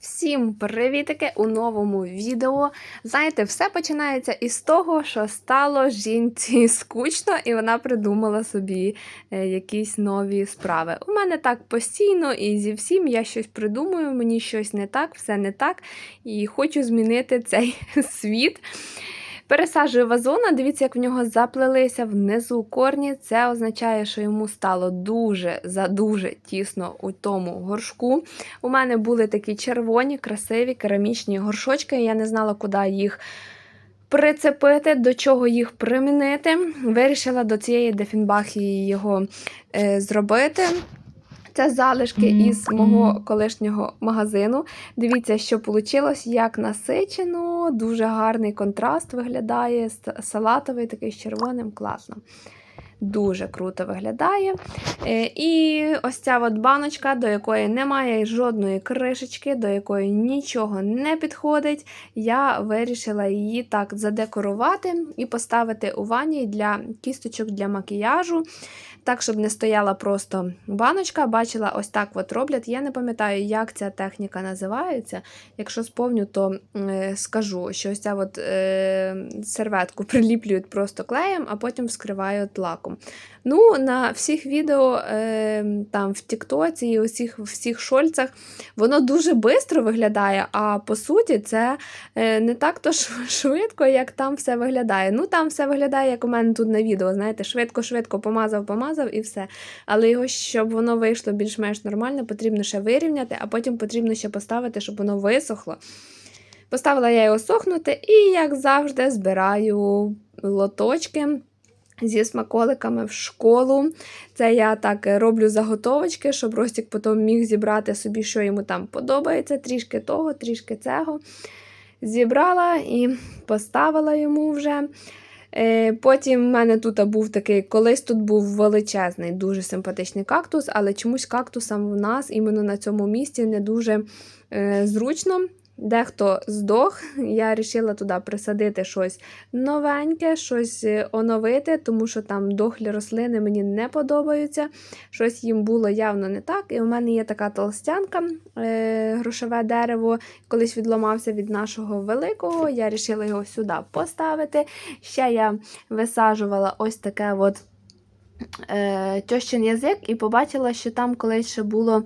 Всім привітики у новому відео. Знаєте, все починається із того, що стало жінці скучно, і вона придумала собі е, якісь нові справи. У мене так постійно, і зі всім я щось придумую, мені щось не так, все не так, і хочу змінити цей світ. Пересаджую вазона, дивіться, як в нього заплелися внизу корні. Це означає, що йому стало дуже задуже тісно у тому горшку. У мене були такі червоні, красиві керамічні горшочки. Я не знала, куди їх прицепити, до чого їх примінити. Вирішила до цієї дефінбахії його е, зробити. Це залишки із мого колишнього магазину. Дивіться, що вийшло, як насичено, дуже гарний контраст виглядає. Салатовий такий з червоним, класно. Дуже круто виглядає. Е, І ось ця от баночка, до якої немає жодної кришечки, до якої нічого не підходить. Я вирішила її так задекорувати і поставити у ванні для кісточок для макіяжу. Так, щоб не стояла просто баночка, бачила, ось так от роблять. Я не пам'ятаю, як ця техніка називається. Якщо сповню, то е, скажу, що ось ця от, е, серветку приліплюють просто клеєм, а потім вскривають лаком. Ну, на всіх відео е, там в Тіктоці і усіх всіх шольцях воно дуже швидко виглядає, а по суті, це е, не так то швидко, як там все виглядає. Ну, там все виглядає, як у мене тут на відео. Знаєте, швидко-швидко помазав, помазав і все. Але його, щоб воно вийшло більш-менш нормально, потрібно ще вирівняти, а потім потрібно ще поставити, щоб воно висохло. Поставила я його сохнути, і, як завжди, збираю лоточки зі смаколиками в школу. Це я так е, роблю заготовочки, щоб Ростік потім міг зібрати собі, що йому там подобається, трішки того, трішки цього. Зібрала і поставила йому вже. Е, Потім в мене тут був такий, колись тут був величезний, дуже симпатичний кактус, але чомусь кактусам в нас іменно на цьому місці не дуже е, зручно. Дехто здох, я вирішила туди присадити щось новеньке, щось е, оновити, тому що там дохлі рослини мені не подобаються. Щось їм було явно не так. І у мене є така толстянка, е, грошове дерево, колись відламався від нашого великого. Я вирішила його сюди поставити. Ще я висаджувала ось таке от е, тьощин язик, і побачила, що там колись ще було.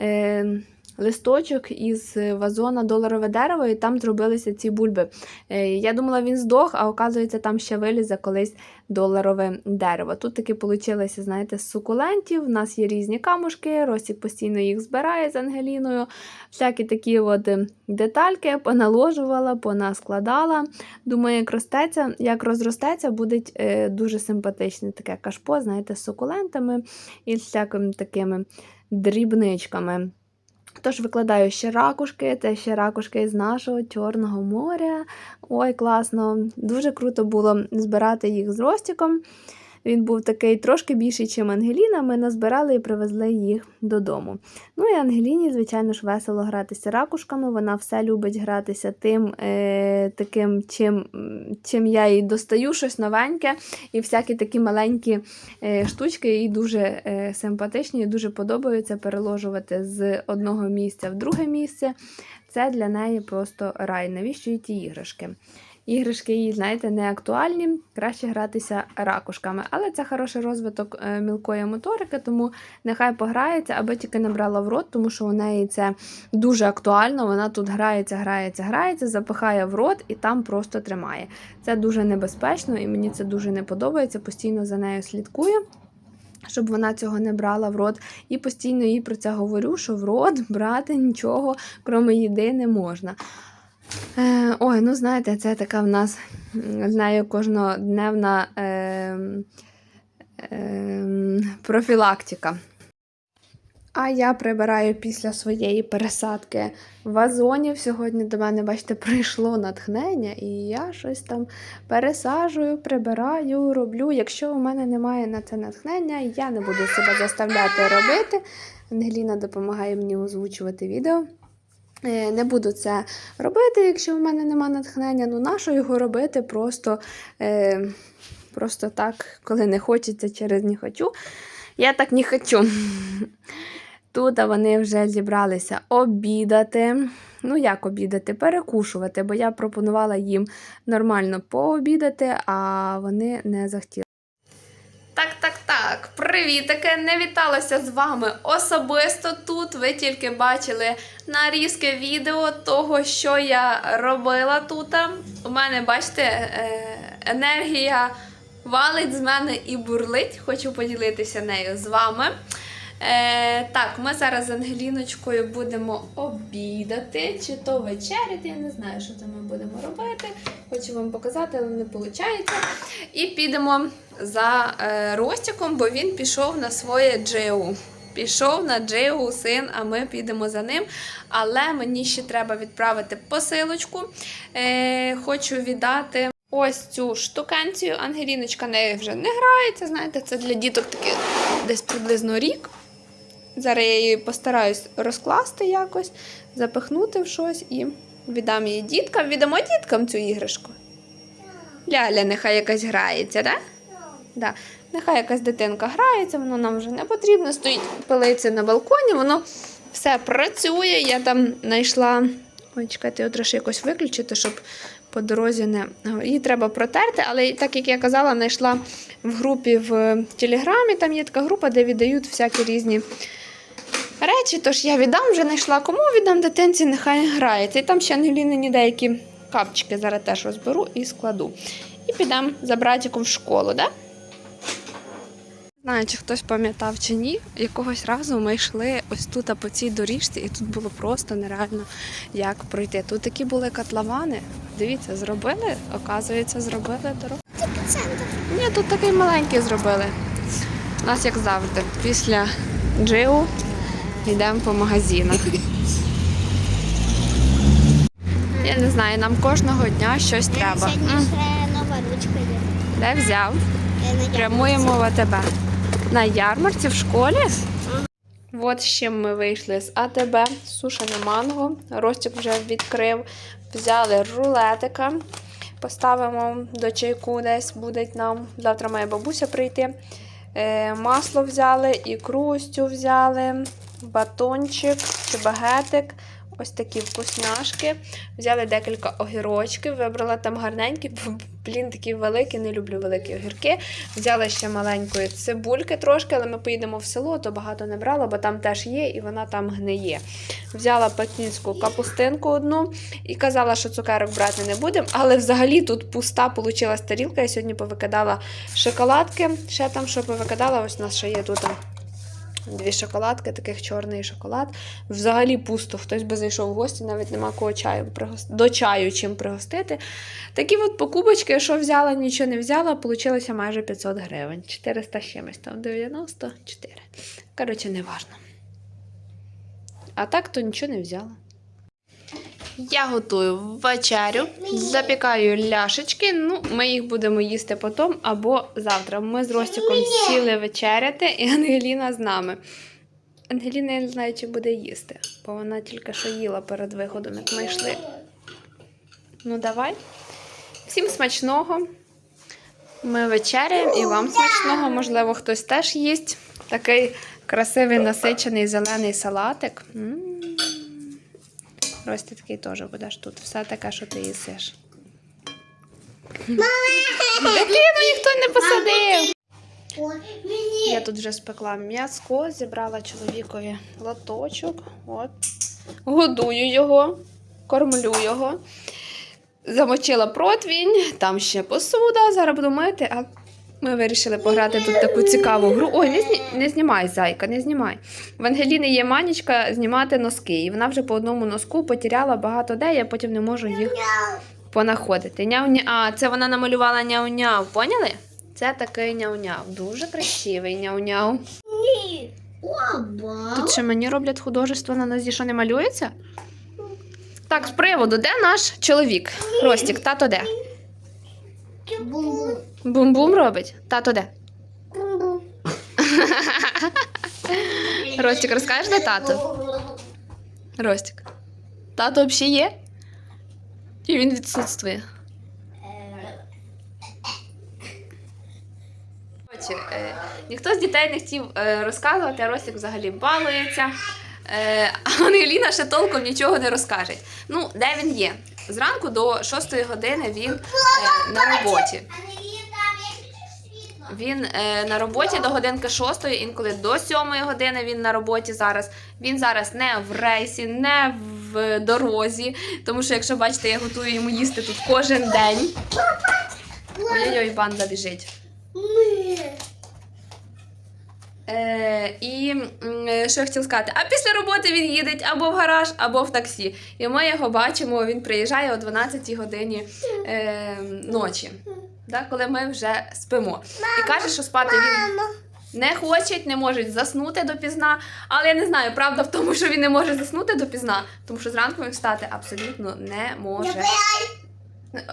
Е, Листочок із вазона доларове дерево, і там зробилися ці бульби. Е, Я думала, він здох, а оказується, там ще вилізе колись доларове дерево. Тут таки вийшло, знаєте, з сукулентів. У нас є різні камушки, Ростік постійно їх збирає з Ангеліною. Всякі такі от е, детальки поналожувала, понаскладала. Думаю, як ростеться, як розростеться, буде дуже симпатичне таке кашпо, знаєте, з сукулентами і з всякими такими дрібничками. Тож викладаю ще ракушки, це ще ракушки з нашого Чорного моря. Ой, класно! Дуже круто було збирати їх з Ростіком. Він був такий трошки більший, ніж Ангеліна. Ми назбирали і привезли їх додому. Ну і Ангеліні, звичайно ж, весело гратися ракушками. Вона все любить гратися тим, е, таким, чим, чим я їй достаю, щось новеньке. І всякі такі маленькі е, штучки їй дуже е, симпатичні, і дуже подобаються переложувати з одного місця в друге місце. Це для неї просто рай. Навіщо їй ті іграшки? Іграшки їй, знаєте, не актуальні, краще гратися ракушками. Але це хороший розвиток е, мілкої моторики, тому нехай пограється, аби тільки не брала в рот, тому що у неї це дуже актуально. Вона тут грається, грається, грається, запихає в рот і там просто тримає. Це дуже небезпечно і мені це дуже не подобається. Постійно за нею слідкую. Щоб вона цього не брала в рот, і постійно їй про це говорю, що в рот брати нічого, крім їди, не можна. Е, ой, ну знаєте, це така в нас м, знаю кожнодневна е, е, профілактика. А я прибираю після своєї пересадки вазонів. Сьогодні до мене, бачите, прийшло натхнення, і я щось там пересаджую, прибираю, роблю. Якщо у мене немає на це натхнення, я не буду себе заставляти робити. Ангеліна допомагає мені озвучувати відео. Е, Не буду це робити, якщо в мене нема натхнення. Ну, нащо його робити просто, е, просто так, коли не хочеться через не хочу. Я так не хочу. Тут вони вже зібралися обідати. ну як обідати, перекушувати, бо я пропонувала їм нормально пообідати, а вони не захотіли. Так, так, так. таке! Не віталася з вами особисто тут. Ви тільки бачили нарізки відео того, що я робила тут. У мене, бачите, е, енергія валить з мене і бурлить. Хочу поділитися нею з вами. Е, так, ми зараз з Ангеліночкою будемо обідати, чи то вечеряти. Я не знаю, що там ми будемо робити. Хочу вам показати, але не виходить. І підемо за е, Ростіком, бо він пішов на своє джеу. Пішов на джеу син, а ми підемо за ним. Але мені ще треба відправити посилочку. Е, хочу віддати ось цю штукенцію. Ангеліночка нею вже не грається. Знаєте, це для діток таки десь приблизно рік. Зараз я її постараюсь розкласти якось, запихнути в щось і віддам її діткам. Віддамо діткам цю іграшку. Ляля, нехай якась грається, так? Да? Да. Нехай якась дитинка грається, воно нам вже не потрібно. Стоїть пилиться на балконі, воно все працює. Я там знайшла. Ой, чекайте, його трошки якось виключити, щоб по дорозі не. Її треба протерти, але так як я казала, знайшла в групі в Телеграмі. Там є така група, де віддають всякі різні речі. Тож я віддам, вже знайшла кому віддам дитинці, нехай грається. І там ще Ангелінині деякі капчики зараз теж розберу і складу. І підемо за братиком в школу, да? Знаю, чи хтось пам'ятав чи ні, якогось разу ми йшли ось тут а по цій доріжці, і тут було просто нереально як пройти. Тут такі були котловани. Дивіться, зробили, оказується, зробили дорогу. Ні, тут такий маленький зробили. У нас, як завжди, після джиу йдемо по магазинах. Я не знаю, нам кожного дня щось треба. Сьогодні ще нова ручка є. Де взяв? Прямуємо в АТБ. На ярмарці в школі. От з чим ми вийшли з АТБ, сушене манго. Ростик вже відкрив. Взяли рулетика. Поставимо до чайку десь буде нам. Завтра має бабуся прийти. Е, масло взяли, ікру ось цю взяли, батончик чи багетик. Ось такі вкусняшки. Взяли декілька огірочків, вибрала там гарненькі, бо, блін, такі великі, не люблю великі огірки. Взяла ще маленької цибульки трошки, але ми поїдемо в село, то багато не брала, бо там теж є і вона там гниє. Взяла пекінську капустинку одну і казала, що цукерок брати не будемо. Але взагалі тут пуста получилась тарілка. Я сьогодні повикидала шоколадки. Ще там що повикидала, ось у нас ще є тут. Дві шоколадки, таких чорний шоколад. Взагалі пусто. Хтось би зайшов в гості, навіть нема кого чаю пригости, до чаю чим пригостити. Такі от покупочки, що взяла, нічого не взяла, получилося майже 500 гривень. 400 з чимось, там 94. Коротше, не важно. А так то нічого не взяла. Я готую вечерю, запікаю ляшечки. Ну, ми їх будемо їсти потім або завтра. Ми з Ростіком сіли вечеряти, і Ангеліна з нами. Ангеліна, я не знаю, чи буде їсти, бо вона тільки що їла перед виходом, як ми йшли. Ну, давай. Всім смачного. Ми вечеряємо і вам смачного. Можливо, хтось теж їсть. Такий красивий насичений зелений салатик. Рості такий теж будеш тут. Все таке, що ти їсиш. Дитину ніхто не посадив. Я тут вже спекла м'яско, зібрала чоловікові лоточок. От. Годую його, кормлю його. Замочила противінь, там ще посуда, зараз буду мити, а ми вирішили пограти тут таку цікаву гру. Ой, не, зні... не знімай, зайка, не знімай. В Ангеліни є манічка знімати носки, і вона вже по одному носку потеряла багато де, я потім не можу їх понаходити. Няу-ня... А, це вона намалювала няу-няу, поняли? Це такий няу-няу. Дуже красивий няу-няу. Тут ще мені роблять художество на нозі, що не малюється? Так, з приводу, де наш чоловік? Ростік, тато де? Бум-бум. Бум-бум робить? Тато де? Бум-бум. Ростік, розкажеш, де тато? Ростік. Тато взагалі є? І він відсутствує. Е, ніхто з дітей не хотів е, розказувати, а Ростік взагалі балується. Е, Ангеліна ще толком нічого не розкаже. Ну, де він є? Зранку до 6 години він е, на роботі. Він е, на роботі до годинки 6, інколи до 7 години він на роботі зараз. Він зараз не в рейсі, не в дорозі. Тому що, якщо бачите, я готую йому їсти тут кожен день. Ой-ой-ой, банда біжить. Е, і е, що я хотіла сказати, а після роботи він їде або в гараж, або в таксі. І ми його бачимо, він приїжджає о 12 годині е, ночі, да, коли ми вже спимо. І каже, що спати він не хоче, не може заснути допізна. Але я не знаю, правда в тому, що він не може заснути допізна, тому що зранку він встати абсолютно не може.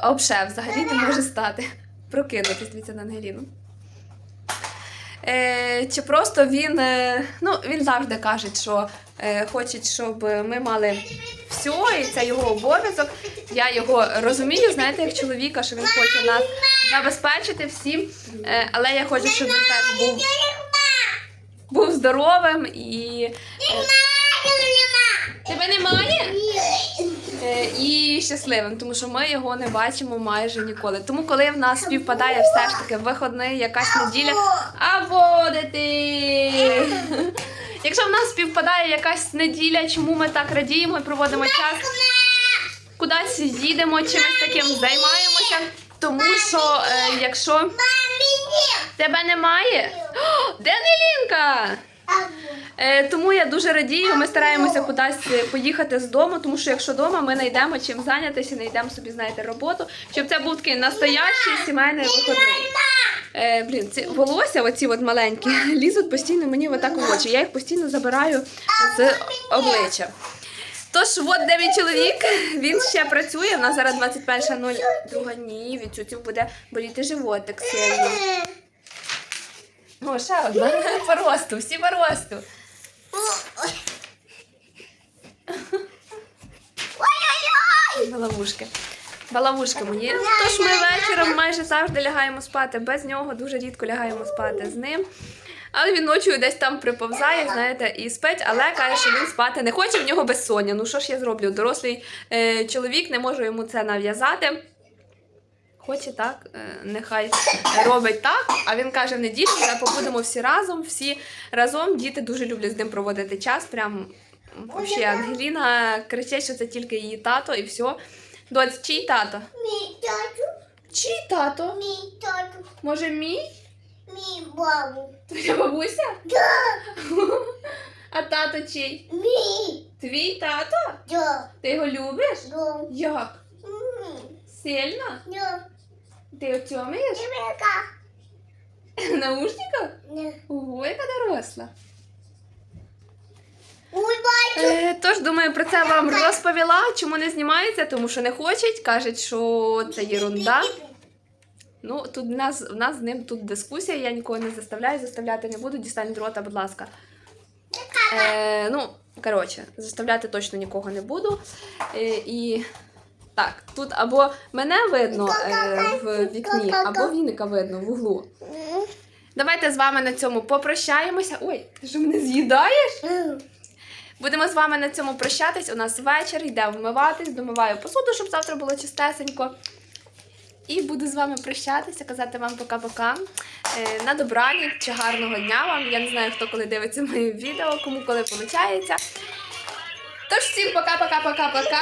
Обше, взагалі не може стати. Прокинутись, дивіться на Ангеліну. Е, чи просто він, е, ну, він завжди каже, що е, хоче, щоб ми мали все, і це його обов'язок. Я його розумію, знаєте, як чоловіка, що він хоче нас забезпечити всім. Е, але я хочу, щоб він теж був, був здоровим і. Е, тебе немає? Е, і щасливим, тому що ми його не бачимо майже ніколи. Тому, коли в нас співпадає все ж таки виходний, якась неділя, або дити. Якщо в нас співпадає якась неділя, чому ми так радіємо і проводимо час, кудись їдемо, чимось таким займаємося. Тому що е, якщо тебе немає, О, де Ангелінка? Е, тому я дуже радію. Ми стараємося кудись поїхати з дому, тому що якщо вдома, ми знайдемо чим зайнятися, знайдемо собі, знаєте, роботу, щоб це був такий настоящий сімейний виходний. Е, блін, ці волосся, оці от маленькі, лізуть постійно мені отак у очі. Я їх постійно забираю з обличчя. Тож, от де мій чоловік, він ще працює. У нас зараз 21.02 ні, від цюців буде боліти животик сильно. О, ще одна. По росту, всі по росту. Балавушки. Балавушки мої. Тож ми вечором майже завжди лягаємо спати. Без нього дуже рідко лягаємо спати з ним. Але він ночою десь там приповзає, знаєте, і спить, але каже, що він спати не хоче, в нього безсоння. Ну що ж я зроблю? Дорослий е, чоловік, не можу йому це нав'язати. Хоче так, е, нехай робить так. А він каже, в неділю вже побудемо всі разом, всі разом. Діти дуже люблять з ним проводити час. Прям взагалі Ангеліна кричить, що це тільки її тато і все. Доць, чий тато? Мій тату, Чий тато? мій тату, Може, мій? мій бабу. Твоя бабуся? Да, А тато чий? мій, Твій тато? да, Ти його любиш? да, Як? Сильно? да, Ти отьомаєш? Дивіться. Наушниках? Да. Ого, яка доросла. Ой, бачу. Е, тож, думаю, про це вам розповіла. Чому не знімається? Тому що не хочуть. Кажуть, що це єрунда. Ну, тут в нас, в нас з ним тут дискусія, я нікого не заставляю, заставляти не буду. Дістань з рота, будь ласка. Е, ну, коротше, заставляти точно нікого не буду. Е, і так, тут або мене видно е, в вікні, або віника видно в углу. Давайте з вами на цьому попрощаємося. Ой, ти що мене з'їдаєш? Будемо з вами на цьому прощатись. У нас вечір, йде вмиватись, домиваю посуду, щоб завтра було чистесенько. І буду з вами прощатися, казати вам пока-пока. Е, на добраніч чи гарного дня вам. Я не знаю, хто коли дивиться моє відео, кому коли виходить. Тож всім пока-пока-пока-пока.